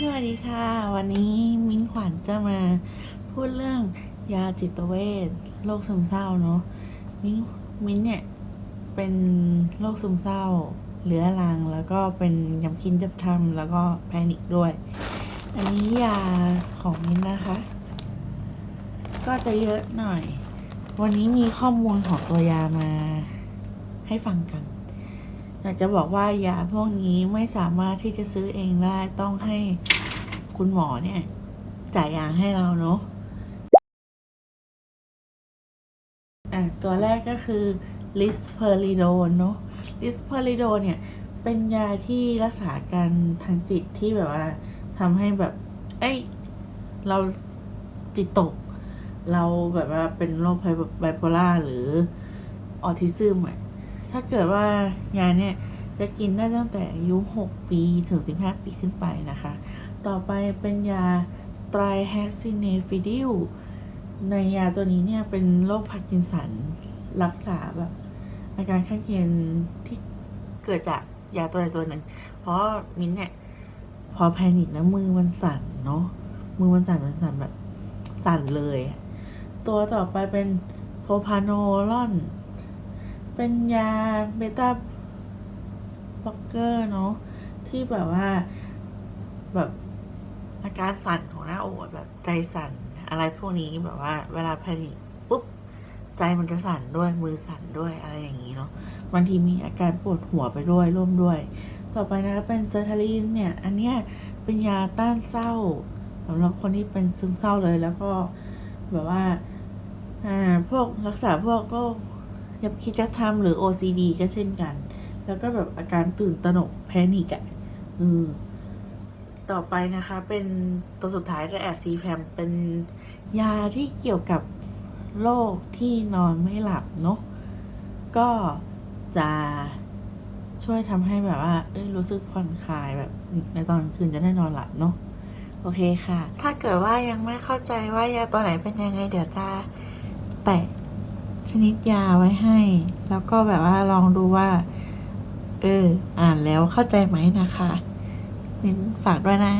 สวัสดีค่ะ วันนี้มิ้นขวัญจะมาพูดเรื่องยาจิตเวชโรคซึมเศร้าเนาะมิ้นมิ้นเนี่ยเป็นโรคซึมเศร้าเรื้อรังแล้วก็เป็นยำคินจับทำแล้วก็แพนิคด้วย อันนี้ยาของมิ้นนะคะ ก็จะเยอะหน่อย วันนี้มีข้อมูลของตัวยามาให้ฟังกัน อยากจะบอกว่ายาพวกนี้ไม่สามารถที่จะซื้อเองได้ต้องให้คุณหมอเนี่ยจ่ายยาให้เราเนาะอะตัวแรกก็คือลิสเพอริโดนเนาะลิสเพอริโดนเนี่ยเป็นยาที่รักษาการทางจิตที่แบบว่าทำให้แบบ เอ้ย เราจิตตก เราแบบว่าเป็นโรคไบโพล่าหรือออทิซึมอะ ถ้าเกิดว่ายาเนี่ยจะกินได้ตั้งแต่อายุ 6 ปีถึง 15 ปีขึ้นไปนะคะ ต่อไปเป็นยาไตรแฮกซิเนฟิดิลในยาตัวนี้เนี่ยเป็นโรคพาร์กินสันรักษาแบบอาการข้างเคียงที่เกิดจากยาตัวใดตัวหนึ่ง เพราะมิ้นเนี่ยพอแพนิคนะมือมันสั่นเนาะมือมันสั่นมันสั่นแบบสั่นเลย ตัวต่อไปเป็นโพพาโนลอน เป็นยาเบต้าบล็อกเกอร์เนาะที่แบบว่าแบบอาการสั่นของหน้าอกแบบใจสั่นอะไรพวกนี้แบบว่า เวลาแพนิคปุ๊บใจมันจะสั่นด้วยมือสั่นด้วยอะไรอย่างนี้เนาะบางทีมีอาการปวดหัวไปด้วยร่วมด้วย ต่อไปนะคะเป็นเซอร์ทาลินเนี่ย อันเนี้ยเป็นยาต้านเศร้าสำหรับคนที่เป็นซึมเศร้าเลยแล้วก็แบบว่าอ่าพวกรักษาพวกโรค ยับคิดจะทำหรือ OCD ก็เช่นกัน แล้วก็แบบอาการตื่นตระหนกแพนิกอะ่ะอืมต่อไปนะคะเป็นตัวสุดท้ายก็แอดซีแพมเป็นยาที่เกี่ยวกับโรคที่นอนไม่หลับเนาะก็จะช่วยทำให้แบบว่าเอ้ยรู้สึกผ่อนคลายแบบในตอนกลางคืนจะได้นอนหลับเนาะโอเคค่ะ ถ้าเกิดว่ายังไม่เข้าใจว่ายาตัวไหนเป็นยังไงเดี๋ยวจะแปะ ชนิดยาไว้ให้ แล้วก็แบบว่าลองดูว่า เออ อ่านแล้วเข้าใจไหมนะคะมิ้นฝากด้วยนะ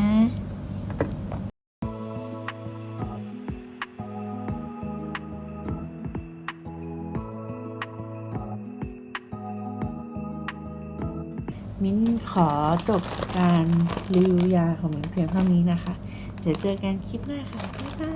มิ้นขอจบการรีวิวยาของมิ้นเพียงเท่านี้นะคะ เดี๋ยวเจอกันคลิปหน้าค่ะ บ๊ายบาย